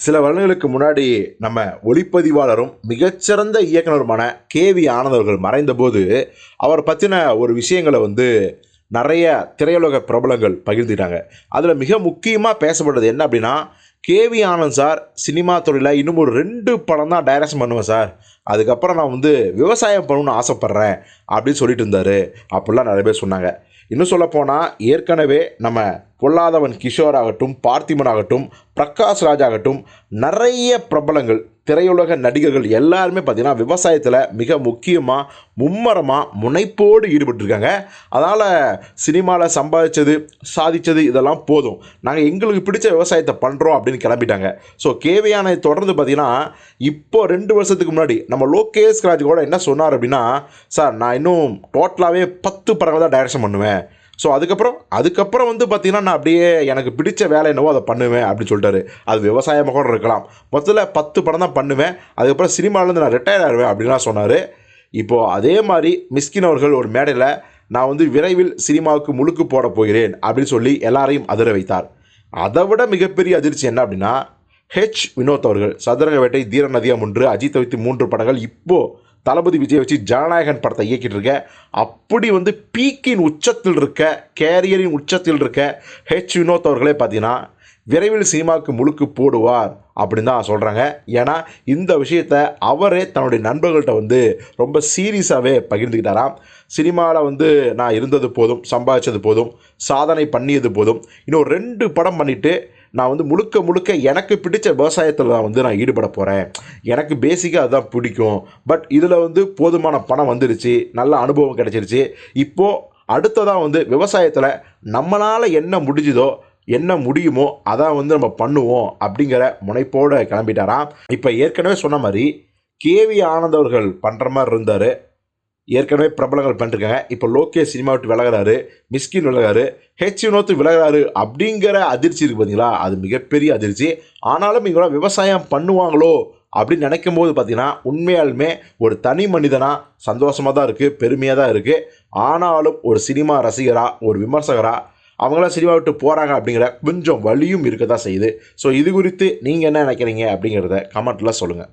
சில வருடங்களுக்கு முன்னாடி நம்ம ஒளிப்பதிவாளரும் மிகச்சிறந்த இயக்குனருமான கேவி ஆனந்த் அவர்கள் மறைந்தபோது அவர் பற்றின ஒரு விஷயங்களை வந்து நிறைய திரையுலக பிரபலங்கள் பகிர்ந்துட்டாங்க அதில் மிக முக்கியமாக பேசப்பட்டது என்ன அப்படின்னா கேவி ஆனந்த் சார் சினிமா துறையில் இன்னும் ஒரு ரெண்டு படம் தான் டைரக்ஷன் பண்ணுவேன் சார். அதுக்கப்புறம் நான் வந்து விவசாயம் பண்ணணும்னு ஆசைப்பட்றேன் அப்படின்னு சொல்லிட்டு இருந்தார். அப்படிலாம் நிறைய பேர் சொன்னாங்க. இன்னும் சொல்லப்போனால் ஏற்கனவே நம்ம பொல்லாதவன் கிஷோர் ஆகட்டும் பார்த்திபன் ஆகட்டும் பிரகாஷ் ராஜ் ஆகட்டும் நிறைய பிரபலங்கள் திரையுலக நடிகர்கள் எல்லாருமே பார்த்திங்கன்னா விவசாயத்தில் மிக முக்கியமாக மும்மரமாக முனைப்போடு ஈடுபட்டிருக்காங்க. அதனால் சினிமாவில் சம்பாதிச்சது சாதித்தது இதெல்லாம் போதும். நாங்கள் எங்களுக்கு பிடிச்ச விவசாயத்தை பண்ணுறோம் அப்படின்னு கிளம்பிட்டாங்க. ஸோ கேவியான தொடர்ந்து பார்த்திங்கன்னா இப்போ ரெண்டு வருஷத்துக்கு முன்னாடி நம்ம லோகேஷ் ராஜ் கூட என்ன சொன்னார் அப்படின்னா சார் நான் இன்னும் டோட்டலாகவே பத்து படங்கள் தான் டைரக்ஷன் பண்ணுவேன். ஸோ அதுக்கப்புறம் அதுக்கப்புறம் வந்து பார்த்திங்கன்னா நான் அப்படியே எனக்கு பிடிச்ச வேலை என்னவோ அதை பண்ணுவேன் அப்படின்னு சொல்லிட்டாரு. அது விவசாயமாக கூட இருக்கலாம். மொத்தத்தில் பத்து படம் தான் பண்ணுவேன். அதுக்கப்புறம் சினிமாவிலேருந்து நான் ரிட்டையர் ஆகிடுவேன் அப்படின்லாம் சொன்னார். இப்போது அதே மாதிரி மிஸ்கின் அவர்கள் ஒரு மேடையில் நான் வந்து விரைவில் சினிமாவுக்கு முழுக்கு போட போகிறேன் அப்படின்னு சொல்லி எல்லாரையும் அதிர வைத்தார். அதை விட மிகப்பெரிய அதிர்ச்சி என்ன அப்படின்னா ஹெச் வினோத் அவர்கள் சதுரங்க வேட்டை தீர நதியம் ஒன்று அஜித் வைத்து மூன்று படங்கள். இப்போது தளபதி விஜய் வச்சு ஜனநாயகன் படத்தை இயக்கிட்டு இருக்க அப்படி வந்து பீக்கின் உச்சத்தில் இருக்க கேரியரின் உச்சத்தில் இருக்க ஹெச் வினோத் அவர்களே பார்த்தீங்கன்னா விரைவில் சினிமாவுக்கு முழுக்கு போடுவார் அப்படின்னு தான் சொல்கிறாங்க ஏன்னா இந்த விஷயத்த அவரே தன்னுடைய நண்பர்கள்ட்ட வந்து ரொம்ப சீரியஸாகவே பகிர்ந்துக்கிட்டாராம். சினிமாவில் வந்து நான் இருந்தது போதும் சம்பாதிச்சது போதும் சாதனை பண்ணியது போதும் இன்னும் ரெண்டு படம் பண்ணிவிட்டு நான் வந்து முழுக்க முழுக்க எனக்கு பிடிச்ச விவசாயத்தில் தான் வந்து நான் ஈடுபட போகிறேன் எனக்கு பேசிக்காக அதுதான் பிடிக்கும். பட் இதில் வந்து போதுமான பணம் வந்துருச்சு. நல்ல அனுபவம் கிடச்சிருச்சு. இப்போது அடுத்ததாக வந்து விவசாயத்தில் நம்மளால் என்ன முடிஞ்சுதோ என்ன முடியுமோ அதான் வந்து நம்ம பண்ணுவோம் அப்படிங்கிற முனைப்போடு கிளம்பிட்டாராம். இப்போ ஏற்கனவே சொன்ன மாதிரி கேவி ஆனந்த் அவர்கள் பண்ணுற மாதிரி இருந்தார். ஏற்கனவே பிரபலங்கள் பண்ணிருக்காங்க. இப்போ லோகேஷ் சினிமா விட்டு விலகிறாரு மிஸ்கின் விலகிறாரு ஹெச் வினோத்து விலகிறாரு அப்படிங்கிற அதிர்ச்சி இருக்குது பார்த்தீங்களா அது மிகப்பெரிய அதிர்ச்சி. ஆனாலும் இவங்களாம் விவசாயம் பண்ணுவாங்களோ அப்படின்னு நினைக்கும் போது பார்த்தீங்கன்னா உண்மையாலுமே ஒரு தனி மனிதனாக சந்தோஷமாக தான் இருக்குது பெருமையாக தான் இருக்குது ஆனாலும் ஒரு சினிமா ரசிகராக ஒரு விமர்சகராக அவங்களாம் சினிமா விட்டு போகிறாங்க அப்படிங்கிற கொஞ்சம் வலியும் இருக்க தான் செய்யுது. ஸோ இது குறித்து நீங்கள் என்ன நினைக்கிறீங்க அப்படிங்கிறத கமெண்ட்டில் சொல்லுங்கள்